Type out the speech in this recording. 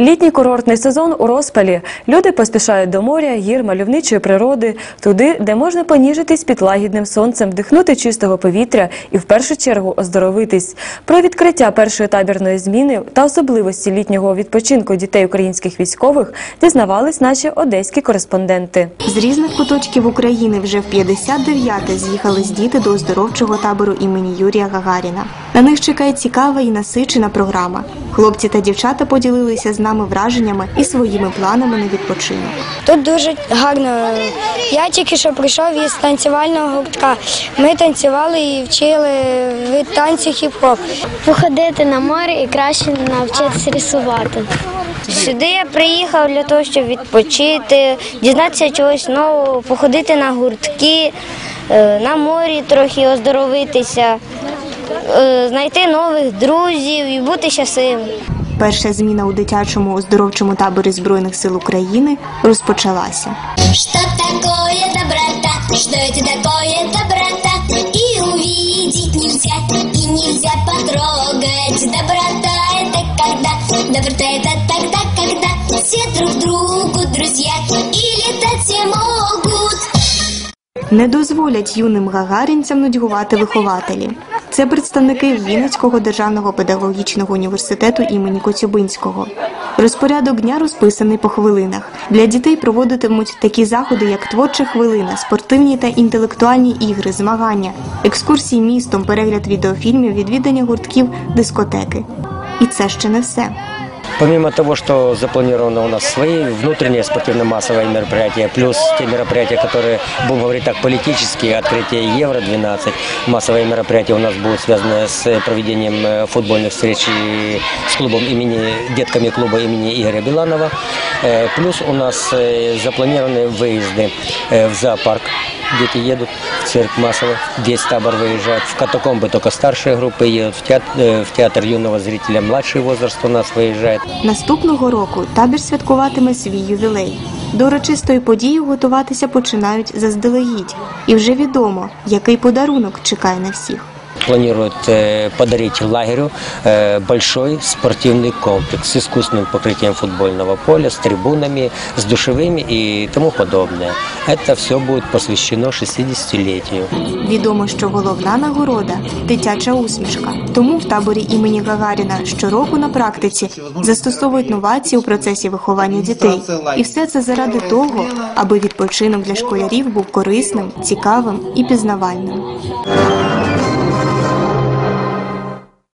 Літній курортний сезон у розпалі. Люди поспішають до моря, гір, мальовничої природи, туди, де можна поніжитись під лагідним сонцем, вдихнути чистого повітря і в першу чергу оздоровитись. Про відкриття першої табірної зміни та особливості літнього відпочинку дітей українських військових дізнавались наші одеські кореспонденти. З різних куточків України вже в 59-те з'їхались діти до оздоровчого табору імені Юрія Гагаріна. На них чекає цікава і насичена програма. Хлопці та дівчата поділилися з нами враженнями і своїми планами на відпочинок. Тут дуже гарно. Я тільки що прийшов із танцювального гуртка. Ми танцювали і вчили від танцю хіп-хоп. Походити на море і краще навчитися рисувати. Сюди я приїхав для того, щоб відпочити, дізнатися чогось нового, походити на гуртки, е, на морі трохи оздоровитися, знайти нових друзів і бути щасливим. Перша зміна у дитячому оздоровчому таборі Збройних сил України розпочалася. Что такое доброта? Что это такое доброта? И увидеть нельзя, и нельзя потрогать. Доброта это когда? Доброта это тогда, когда все друг другу друзья и летать все могут. Не дозволять юним гагарінцям нудьгувати вихователі. Це представники Вінницького державного педагогічного університету імені Коцюбинського. Розпорядок дня розписаний по хвилинах. Для дітей проводитимуть такі заходи, як творча хвилина, спортивні та інтелектуальні ігри, змагання, екскурсії містом, перегляд відеофільмів, відвідання гуртків, дискотеки. І це ще не все. Помимо того, что запланировано у нас свои внутренние спортивно-массовые мероприятия, плюс те мероприятия, которые, будем говорить так, политические, открытие Евро-12, массовые мероприятия у нас будут связаны с проведением э, футбольных встреч и с клубом имени, детками клуба имени Игоря Биланова. Э, Плюс у нас э, запланированы выезды э, в зоопарк. Дети едут в цирк массово, весь табор выезжает. В катакомбы только старшие группы едут, в театр, э, в театр юного зрителя младший возраст у нас выезжает. Наступного року табір святкуватиме свій ювілей. До урочистої події готуватися починають заздалегідь, і вже відомо, який подарунок чекає на всіх. Планируют э, подарить лагерю э, большой спортивный комплекс с искусственным покрытием футбольного поля, с трибунами, с душевыми и тому подобное. Это все будет посвящено 60-летию. Відомо, що головна нагорода дитяча усмішка. Тому в таборі імені Гагаріна щороку на практиці застосовують новації у процесі виховання дітей. І все це заради того, аби відпочинок для школярів був корисним, цікавим і пізнавальним.